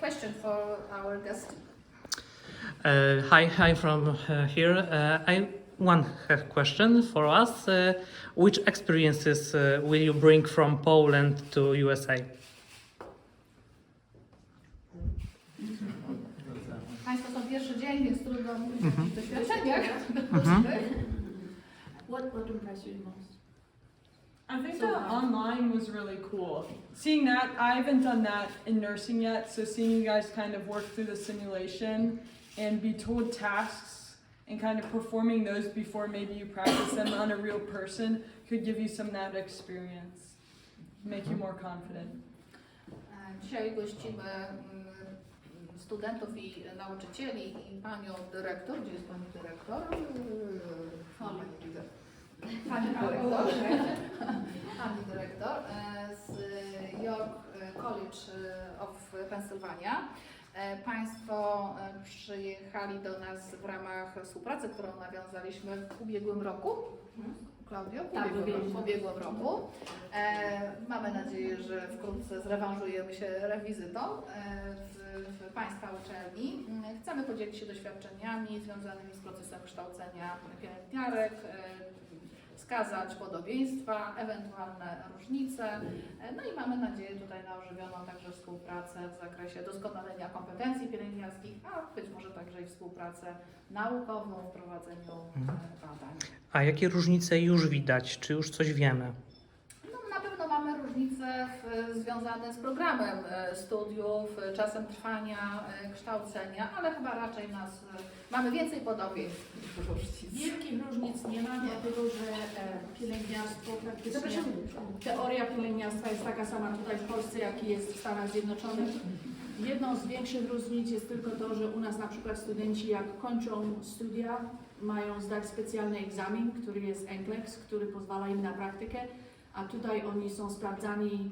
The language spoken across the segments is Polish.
Question for our guest. Uh, hi, hi from uh, here. Uh, I one question for us. Uh, which experiences uh, will you bring from Poland to USA? Państwo są pierwszy dzień, więc trudno mówić o Mhm. doświadczeniach. What what impressed you the most? I think So the online was really cool. Seeing that, I haven't done that in nursing yet, so seeing you guys kind of work through the simulation and be told tasks and kind of performing those before maybe you practice them on a real person could give you some of that experience, make you more confident. E, Dzisiaj gościmy mm, studentów i nauczycieli i panią dyrektor. Gdzie jest pani dyrektor? Pani dyrektor. Pani dyrektor. Pani dyrektor e, z York College of Pennsylvania. E, Państwo e, przyjechali do nas w ramach współpracy, którą nawiązaliśmy w ubiegłym roku. Klaudio? W Tak, ubiegłym, ubiegłym. roku. E, mamy nadzieję, że wkrótce zrewanżujemy się rewizytą e, w, w Państwa uczelni. Chcemy podzielić się doświadczeniami związanymi z procesem kształcenia pielęgniarek, e, wskazać podobieństwa, ewentualne różnice. No i mamy nadzieję tutaj na ożywioną także współpracę w zakresie doskonalenia kompetencji pielęgniarskich, a być może także i współpracę naukową w prowadzeniu e, badań. A jakie różnice już widać? Czy już coś wiemy? W, związane z programem e, studiów, e, czasem trwania e, kształcenia, ale chyba raczej nas mamy więcej podobieństw niż różnic. Wielkich różnic nie ma, dlatego że pielęgniarstwo praktycznie, teoria pielęgniarstwa jest taka sama tutaj w Polsce, jak i jest w Stanach Zjednoczonych. Jedną z większych różnic jest tylko to, że u nas na przykład studenci jak kończą studia, mają zdać specjalny egzamin, który jest NCLEX, który pozwala im na praktykę, a tutaj oni są sprawdzani,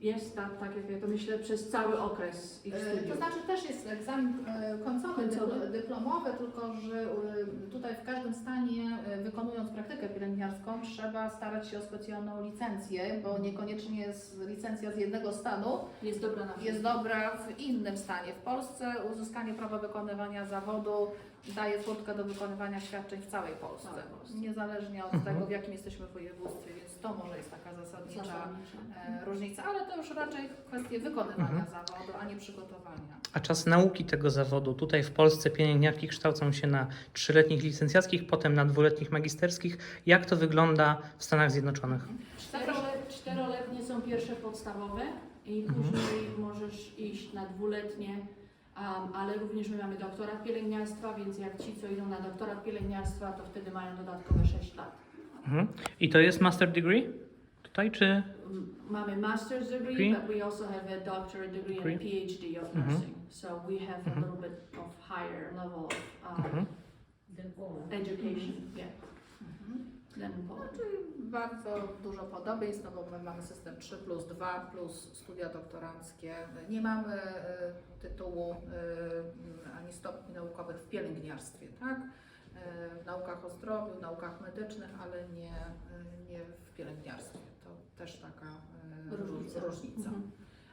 jest tak, tak jak ja to myślę, przez cały okres ich E, To studiów. znaczy też jest egzamin e, końcowy, Końcowy. dypl- dyplomowy, tylko że e, tutaj w każdym stanie wykonując praktykę pielęgniarską trzeba starać się o specjalną licencję, bo niekoniecznie jest licencja z jednego stanu, Jest dobra na jest dobra w innym stanie. W Polsce uzyskanie prawa wykonywania zawodu daje furtkę do wykonywania świadczeń w całej Polsce, Całej Polsce. niezależnie od Mhm. tego, w jakim jesteśmy województwie, więc to może zasadnicza zasadnicza. e, różnica, ale to już raczej kwestie wykonywania Mhm. zawodu, a nie przygotowania. A czas nauki tego zawodu? Tutaj w Polsce pielęgniarki kształcą się na trzyletnich licencjackich, potem na dwuletnich magisterskich. Jak to wygląda w Stanach Zjednoczonych? Czterole- Czteroletnie są pierwsze podstawowe i Mhm. później możesz iść na dwuletnie, um, ale również my mamy doktorat pielęgniarstwa, więc jak ci, co idą na doktorat pielęgniarstwa, to wtedy mają dodatkowe 6 lat. Mhm. I to jest master degree? Tutaj czy? Mamy master's degree, Degree. but we also have a doctorate degree and a. PhD of Mhm. nursing. So we have a Mhm. little bit of higher level of um, Mhm. education, yeah, than Poland. Czyli bardzo dużo podobieństw, no bo my mamy system 3 plus 2 plus studia doktoranckie. Nie mamy e, tytułu e, ani stopni naukowych w pielęgniarstwie, tak? E, W naukach o zdrowiu, naukach medycznych, ale nie, e, nie w pielęgniarstwie. To też taka e, Różnica. różnica. Mhm.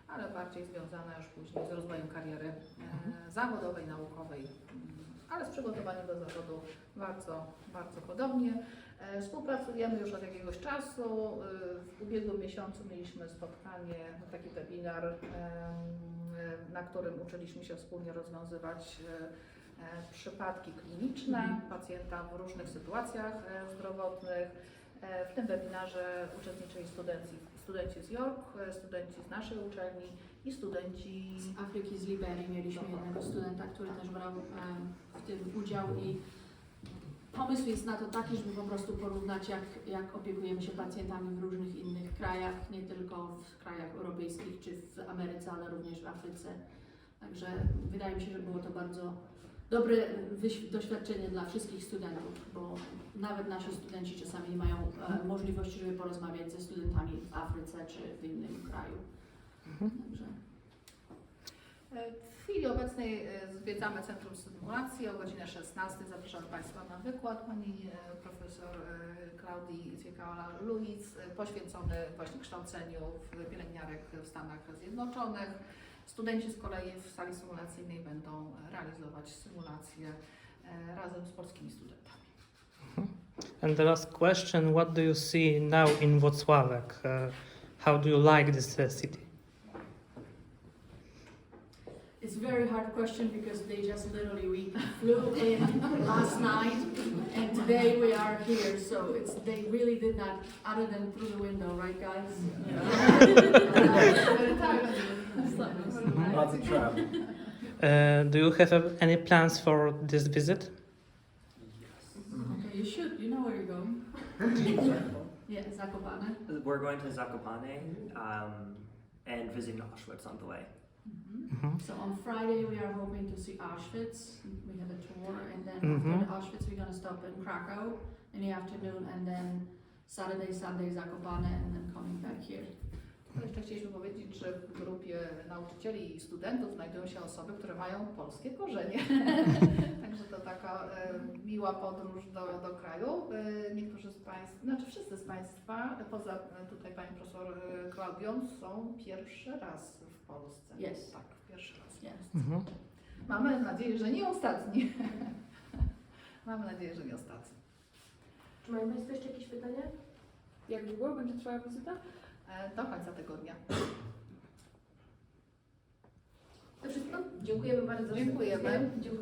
ale bardziej związana już później z rozwojem kariery e, zawodowej, naukowej, ale z przygotowaniem do zawodu bardzo, bardzo podobnie. E, Współpracujemy już od jakiegoś czasu. W ubiegłym miesiącu mieliśmy spotkanie, taki webinar, na którym uczyliśmy się wspólnie rozwiązywać przypadki kliniczne Mhm. pacjenta w różnych sytuacjach zdrowotnych. E, W tym webinarze uczestniczyli studenci, studenci z York, e, studenci z naszej uczelni i studenci Z Afryki, z Liberii mieliśmy jednego studenta, który też brał em, w tym udział i pomysł jest na to taki, żeby po prostu porównać jak, jak opiekujemy się pacjentami w różnych innych krajach, nie tylko w krajach europejskich czy w Ameryce, ale również w Afryce. Także wydaje mi się, że było to bardzo dobre doświadczenie dla wszystkich studentów, bo nawet nasi studenci czasami nie mają e, możliwości, żeby porozmawiać ze studentami w Afryce czy w innym kraju. Także E, W chwili obecnej e, zwiedzamy Centrum Symulacji. O godzinie 16 zapraszam Państwa na wykład pani e, profesor Klaudii Zwiekała-Luiz e, poświęcony właśnie kształceniu w pielęgniarek w Stanach Zjednoczonych. Studenci z kolei w sali symulacyjnej będą realizować symulacje e, razem z polskimi studentami. And the last question: What do you see now in Wrocławek? Uh, how do you like this uh, city? It's a very hard question because they just literally we flew in last night today we are here. So it's they really did not, other than through the window, right, guys? Lots of travel. Uh, do you have uh, any plans for this visit? Okay, you should. You know where you're going. Yeah, Zakopane. We're going to Zakopane um, and visiting Auschwitz on the way. Mhm. So on Friday we are hoping to see Auschwitz. We have a tour, and then after Mhm. the Auschwitz we're gonna stop in Krakow in the afternoon, and then Saturday, Sunday Zakopane, and then coming back here. Jeszcze chcieliśmy powiedzieć, że w grupie nauczycieli i studentów znajdują się osoby, które mają polskie korzenie. Także to taka e, miła podróż do, do kraju. E, niektórzy z Państwa, znaczy wszyscy z Państwa, poza e, tutaj Pani Profesor Klaudią, są pierwszy raz w Polsce. Yes. Tak, pierwszy raz. Yes. Mhm. Mamy nadzieję, że nie ostatni. Mamy nadzieję, że nie ostatni. Czy mają Państwo jeszcze jakieś pytania? Jak długo będzie trwała wizyta? E, Do końca tygodnia. To wszystko? Dziękujemy bardzo. Dziękujemy.